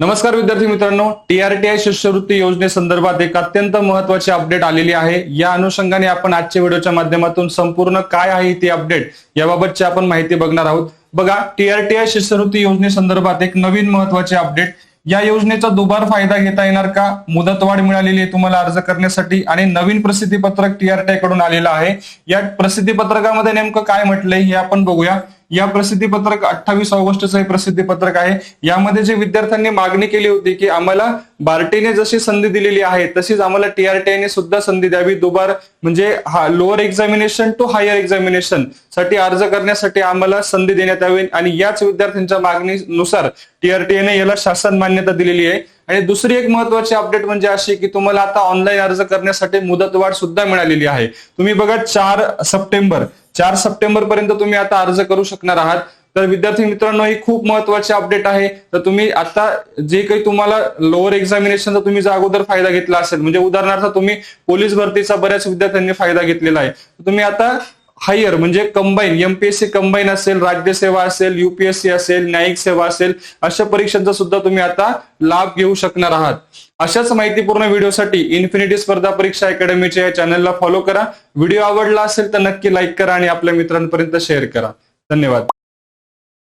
नमस्कार विद्यार्थी मित्रांनो टीआरटीआय शिष्यवृत्ती योजनेसंदर्भात एक अत्यंत महत्वाची अपडेट आलेली आहे. या अनुषंगाने आपण आजच्या व्हिडिओच्या माध्यमातून संपूर्ण काय आहे ती अपडेट याबाबतची आपण माहिती बघणार आहोत. बघा टीआरटीआय शिष्यवृत्ती योजनेसंदर्भात एक नवीन महत्वाची अपडेट या योजनेचा दुबार फायदा घेता येणार का? मुदतवाढ मिळालेली आहे तुम्हाला अर्ज करण्यासाठी आणि नवीन प्रसिद्धी पत्रक टीआरटीआयकडून आलेलं आहे. या प्रसिद्धी पत्रकामध्ये नेमकं काय म्हटलंय हे आपण बघूया. या प्रसिद्धी पत्रक अठ्ठावीस ऑगस्टचं हे प्रसिद्धी पत्रक आहे. यामध्ये जे विद्यार्थ्यांनी मागणी केली होती की आम्हाला बार्टीने जशी संधी दिलेली आहे तशीच आम्हाला टीआरटीआयने सुद्धा संधी द्यावी. दुबार म्हणजे हा लोअर एक्झामिनेशन टू हायर एक्झामिनेशनसाठी अर्ज करण्यासाठी आम्हाला संधी देण्यात यावी आणि याच विद्यार्थ्यांच्या मागणीनुसार टीआरटीआयने याला शासन मान्यता दिलेली आहे. आणि दुसरी एक महत्वाची अपडेट म्हणजे अशी की तुम्हाला आता ऑनलाईन अर्ज करण्यासाठी मुदतवाढ सुद्धा मिळालेली आहे. तुम्ही बघा चार सप्टेंबर चार सप्टेंबर पर्यंत तुम्ही आता अर्ज करू शकणार आहात. तर विद्यार्थी मित्रांनो ही खूप महत्वाची अपडेट आहे. तर तुम्ही आता जे काही तुम्हाला लोअर एक्झामिनेशनचा तुम्ही जर अगोदर फायदा घेतला असेल म्हणजे उदाहरणार्थ तुम्ही पोलीस भरतीचा बऱ्याच विद्यार्थ्यांनी फायदा घेतलेला आहे. तुम्ही आता हायर म्हणजे कंबाईन एमपीएससी कंबाईन असेल राज्यसेवा असेल युपीएससी असेल न्यायिक सेवा असेल अशा परीक्षांचा सुद्धा तुम्ही आता लाभ घेऊ शकणार आहात. अशाच माहितीपूर्ण व्हिडिओसाठी इन्फिनिटी स्पर्धा परीक्षा अकॅडमीच्या या चॅनलला फॉलो करा. व्हिडिओ आवडला असेल तर नक्की लाईक करा आणि आपल्या मित्रांपर्यंत शेअर करा. धन्यवाद.